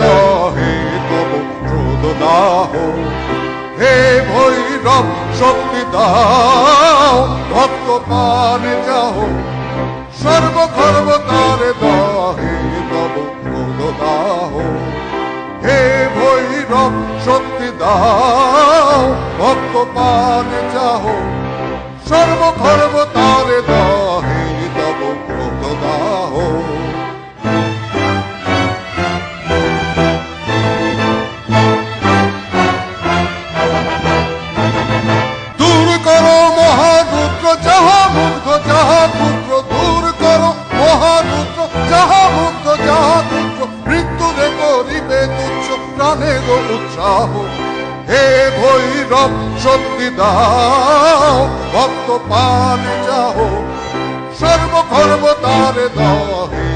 দাহে তব প্রদদাহ হে ভৈরব, শক্তি দাও, ভক্ত পানে যাহ সর্বকর্ম তারে দাহে তব প্রদদাহ হে ভৈরব শক্তি দাও, ভক্ত পানে যাহ সর্বকর্ম তারে দাও। তুচ্ছ প্রাণে গো উৎসাহ। হে ভৈরব শক্তি দাও ভক্ত পানে যাও সর্বকর্ম তারে দাও